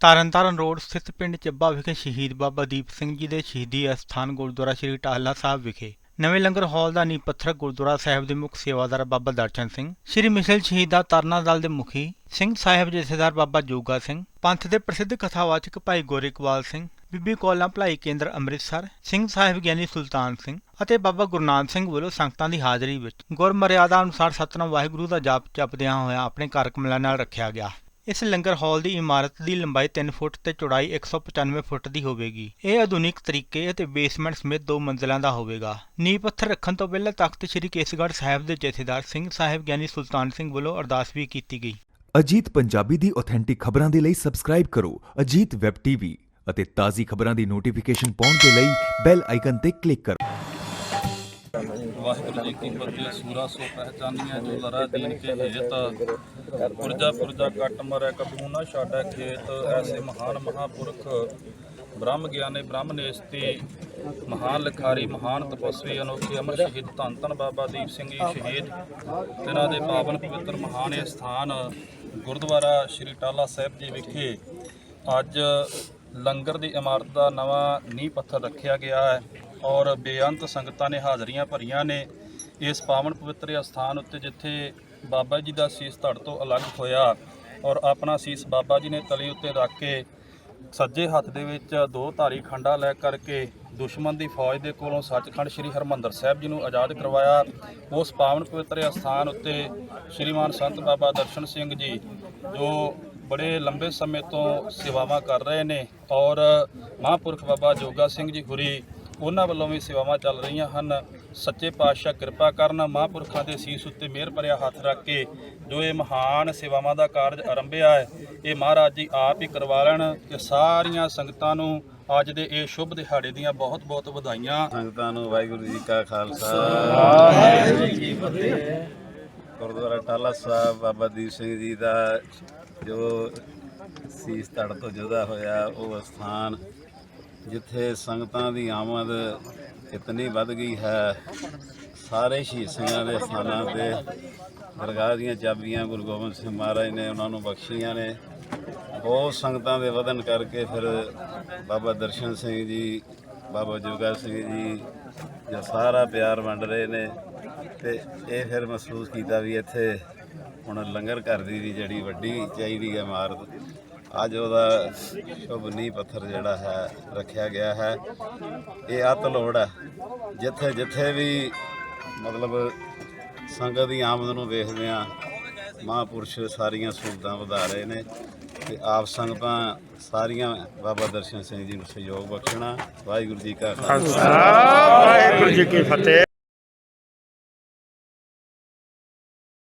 Tarn Taran road ਸਥਿਤ ਪਿੰਡ ਚੱਬਾ ਵਿਖੇ ਸ਼ਹੀਦ ਬਾਬਾ ਦੀਪ ਸਿੰਘ ਜੀ ਦੇ ਸ਼ਹੀਦੀ ਅਸਥਾਨ ਗੁਰਦੁਆਰਾ ਸ੍ਰੀ ਟਾਹਲਾ ਸਾਹਿਬ ਵਿਖੇ ਨਵੇਂ ਲੰਗਰ ਹਾਲ ਦਾ ਨੀਂਹ ਪੱਥਰ ਗੁਰਦੁਆਰਾ ਸਾਹਿਬ ਦੇ ਮੁੱਖ ਸੇਵਾਦਾਰ ਬਾਬਾ ਦਰਸ਼ਨ ਸਿੰਘ, ਸ੍ਰੀ ਮਿਸ਼ਲ ਸ਼ਹੀਦਾ ਤਰਨਾ ਦਲ ਦੇ ਮੁਖੀ ਸਿੰਘ ਸਾਹਿਬ ਜਥੇਦਾਰ ਬਾਬਾ ਜੋਗਾ ਸਿੰਘ, ਪੰਥ ਦੇ ਪ੍ਰਸਿੱਧ ਕਥਾਵਾਚਕ ਭਾਈ ਗੋਰੇਕਵਾਲ ਸਿੰਘ, ਬੀਬੀ ਕੌਲਾਂ ਭਲਾਈ ਕੇਂਦਰ ਅੰਮ੍ਰਿਤਸਰ, ਸਿੰਘ ਸਾਹਿਬ ਗਿਆਨੀ ਸੁਲਤਾਨ ਸਿੰਘ ਅਤੇ ਬਾਬਾ ਗੁਰਨਾਮ ਸਿੰਘ ਵੱਲੋਂ ਸੰਗਤਾਂ ਦੀ ਹਾਜ਼ਰੀ ਵਿੱਚ ਗੁਰਮਰਿਆਦਾ ਅਨੁਸਾਰ ਸਤਨਾਮ ਵਾਹਿਗੁਰੂ ਦਾ ਜਾਪ ਜਪਦਿਆਂ ਹੋਇਆ ਆਪਣੇ ਕਾਰਕਮਲਾਂ ਨਾਲ ਰੱਖਿਆ ਗਿਆ। ਇਸ ਲੰਗਰ ਹਾਲ ਦੀ ਇਮਾਰਤ ਦੀ ਲੰਬਾਈ 3 ਫੁੱਟ ਤੇ ਚੌੜਾਈ 195 ਫੁੱਟ ਦੀ ਹੋਵੇਗੀ। ਇਹ ਆਧੁਨਿਕ ਤਰੀਕੇ ਅਤੇ ਬੇਸਮੈਂਟ ਸਮੇਤ ਦੋ ਮੰਜ਼ਲਾਂ ਦਾ ਹੋਵੇਗਾ। ਨੀਂਹ ਪੱਥਰ ਰੱਖਣ ਤੋਂ ਪਹਿਲਾਂ ਤਖਤ ਸ੍ਰੀ ਕੇਸਗੜ੍ਹ ਸਾਹਿਬ ਦੇ ਜਥੇਦਾਰ ਸਿੰਘ ਸਾਹਿਬ ਗਿਆਨੀ ਸੁਲਤਾਨ ਸਿੰਘ ਵੱਲੋਂ ਅਰਦਾਸ ਵੀ ਕੀਤੀ ਗਈ। ਅਜੀਤ ਪੰਜਾਬੀ ਦੀ ਆਥੈਂਟਿਕ ਖਬਰਾਂ ਦੇ ਲਈ ਸਬਸਕ੍ਰਾਈਬ ਕਰੋ ਅਜੀਤ ਵੈਬ ਟੀਵੀ ਅਤੇ ਤਾਜ਼ੀ ਖਬਰਾਂ ਦੀ ਨੋਟੀਫਿਕੇਸ਼ਨ ਪਾਉਣ ਦੇ ਲਈ ਬੈਲ ਆਈਕਨ ਤੇ ਕਲਿੱਕ ਕਰੋ। ਵਾਹਿਗੁਰੂ ਜੀ ਕੀ ਫਤਿਹ, ਸੂਰਾ ਸੋ ਪਹਿਚਾਨੀਆਂ ਜੋ ਲਰਾ ਦੀਨ ਕੇ ਹੇਤ। ਪੁਰਜਾ ਪੁਰਜਾ ਕੱਟ ਮਰੈ ਕਬੂ ਨਾ ਛਾੜੈ ਖੇਤ। ਐਸੇ ਮਹਾਨ ਮਹਾਪੁਰਖ, ਬ੍ਰਹਮ ਗਿਆਨੀ, ਬ੍ਰਹਮ ਨੇਸਤੀ, ਮਹਾਨ ਲਿਖਾਰੀ, ਮਹਾਨ ਤਪਸਵੀ, ਅਨੋਖੇ ਅਮਰ ਸ਼ਹੀਦ ਧੰਨ ਧੰਨ ਬਾਬਾ ਦੀਪ ਸਿੰਘ ਜੀ ਸ਼ਹੀਦ। ਤਿਨਾਂ ਦੇ ਪਾਵਨ ਪਵਿੱਤਰ ਮਹਾਨ ਸਥਾਨ, ਗੁਰਦੁਆਰਾ ਸ਼੍ਰੀ ਟਾਲਾ ਸਾਹਿਬ ਜੀ ਵਿਖੇ ਅੱਜ ਲੰਗਰ ਦੀ ਇਮਾਰਤ ਦਾ ਨਵਾਂ ਨੀਂਹ ਪੱਥਰ ਰੱਖਿਆ ਗਿਆ ਹੈ। ਔਰ ਬੇਅੰਤ ਸੰਗਤਾਂ ਨੇ ਹਾਜ਼ਰੀਆਂ ਭਰੀਆਂ ਨੇ ਇਸ ਪਾਵਨ ਪਵਿੱਤਰ ਅਸਥਾਨ ਉੱਤੇ ਜਿੱਥੇ ਬਾਬਾ ਜੀ ਦਾ ਸੀਸ ਧੜ ਤੋਂ ਅਲੱਗ ਹੋਇਆ ਔਰ ਆਪਣਾ ਸੀਸ ਬਾਬਾ ਜੀ ਨੇ ਤਲੀ ਉੱਤੇ ਰੱਖ ਕੇ ਸੱਜੇ ਹੱਥ ਦੇ ਵਿੱਚ ਦੋ ਧਾਰੀ ਖੰਡਾ ਲੈ ਕਰਕੇ ਦੁਸ਼ਮਣ ਦੀ ਫੌਜ ਦੇ ਕੋਲੋਂ ਸੱਚਖੰਡ ਸ੍ਰੀ ਹਰਮੰਦਰ ਸਾਹਿਬ ਜੀ ਨੂੰ ਆਜ਼ਾਦ ਕਰਵਾਇਆ। ਉਸ ਪਾਵਨ ਪਵਿੱਤਰ ਅਸਥਾਨ ਉੱਤੇ ਸ਼੍ਰੀਮਾਨ ਸੰਤ ਬਾਬਾ ਦਰਸ਼ਨ ਸਿੰਘ ਜੀ, ਜੋ ਬੜੇ ਲੰਬੇ ਸਮੇਂ ਤੋਂ ਸੇਵਾਵਾਂ ਕਰ ਰਹੇ ਨੇ ਔਰ ਮਹਾਂਪੁਰਖ ਬਾਬਾ ਜੋਗਾ ਸਿੰਘ ਜੀ ਹੁਰੀ ਉਹਨਾਂ ਵੱਲੋਂ ਵੀ ਸੇਵਾਵਾਂ ਚੱਲ ਰਹੀਆਂ ਹਨ। ਸੱਚੇ ਪਾਤਸ਼ਾਹ ਕਿਰਪਾ ਕਰਨ ਮਹਾਂਪੁਰਖਾਂ ਦੇ ਸੀਸ ਉੱਤੇ ਮਿਹਰ ਭਰਿਆ ਹੱਥ ਰੱਖ ਕੇ ਜੋ ਇਹ ਮਹਾਨ ਸੇਵਾਵਾਂ ਦਾ ਕਾਰਜ ਆਰੰਭਿਆ ਹੈ ਇਹ ਮਹਾਰਾਜ ਜੀ ਆਪ ਹੀ ਕਰਵਾ ਲੈਣ ਤੇ ਸਾਰੀਆਂ ਸੰਗਤਾਂ ਨੂੰ ਅੱਜ ਦੇ ਇਹ ਸ਼ੁਭ ਦਿਹਾੜੇ ਦੀਆਂ ਬਹੁਤ ਬਹੁਤ ਵਧਾਈਆਂ। ਸੰਗਤਾਂ ਨੂੰ ਵਾਹਿਗੁਰੂ ਜੀ ਕਾ ਖਾਲਸਾ। ਵਾਹਿਗੁਰੂ ਜੀ ਕੀ ਫਤਿਹ। ਗੁਰਦੁਆਰਾ ਟਾਲਾ ਸਾਹਿਬ ਬਾਬਾ ਦੀਪ ਸਿੰਘ ਜੀ ਦਾ ਜੋ ਸੀਸ ਧੜ ਤੋਂ ਜੁਦਾ ਹੋਇਆ ਉਹ ਸਥਾਨ ਜਿੱਥੇ ਸੰਗਤਾਂ ਦੀ ਆਮਦ ਇਤਨੀ ਵੱਧ ਗਈ ਹੈ, ਸਾਰੇ ਸ਼ਹੀਦ ਸਿੰਘਾਂ ਦੇ ਸਥਾਨਾਂ ਤੇ ਦਰਗਾਹ ਦੀਆਂ ਚਾਬੀਆਂ ਗੁਰੂ ਗੋਬਿੰਦ ਸਿੰਘ ਮਹਾਰਾਜ ਨੇ ਉਹਨਾਂ ਨੂੰ ਬਖਸ਼ੀਆਂ ਨੇ। ਬਹੁਤ ਸੰਗਤਾਂ ਦੇ ਵਧਨ ਕਰਕੇ ਫਿਰ ਬਾਬਾ ਦਰਸ਼ਨ ਸਿੰਘ ਜੀ, ਬਾਬਾ ਜੋਗਾ ਸਿੰਘ ਜੀ ਜੋ ਸਾਰਾ ਪਿਆਰ ਵੰਡ ਰਹੇ ਨੇ ਤੇ ਇਹ ਫਿਰ ਮਹਿਸੂਸ ਕੀਤਾ ਵੀ ਇੱਥੇ ਹੁਣ ਲੰਗਰ ਘਰ ਦੀ ਵੀ ਜਿਹੜੀ ਵੱਡੀ ਚਾਹੀਦੀ ਹੈ ਇਮਾਰਤ ਅੱਜ ਉਹਦਾ ਸ਼ੁਭ ਨੀਂਹ ਪੱਥਰ ਜਿਹੜਾ ਹੈ, ਰੱਖਿਆ ਗਿਆ ਹੈ। ਇਹ ਅਤ ਲੋੜ ਹੈ। ਜਿੱਥੇ ਜਿੱਥੇ ਵੀ ਮਤਲਬ ਸੰਗਤ ਦੀ ਆਮਦ ਨੂੰ ਵੇਖਦੇ ਆ ਮਹਾਂਪੁਰਸ਼ ਸਾਰੀਆਂ ਸਹੂਲਤਾਂ ਵਧਾ ਰਹੇ ਨੇ ਤੇ ਆਪ ਸੰਗਤਾਂ ਸਾਰੀਆਂ ਬਾਬਾ ਦਰਸ਼ਨ ਸਿੰਘ ਜੀ ਨੂੰ ਸਹਿਯੋਗ ਬਖਸ਼ਣਾ। ਵਾਹਿਗੁਰੂ ਜੀ ਕਾ ਖਾਲਸਾ। ਵਾਹਿਗੁਰੂ ਜੀ ਕੀ ਫਤਿਹ।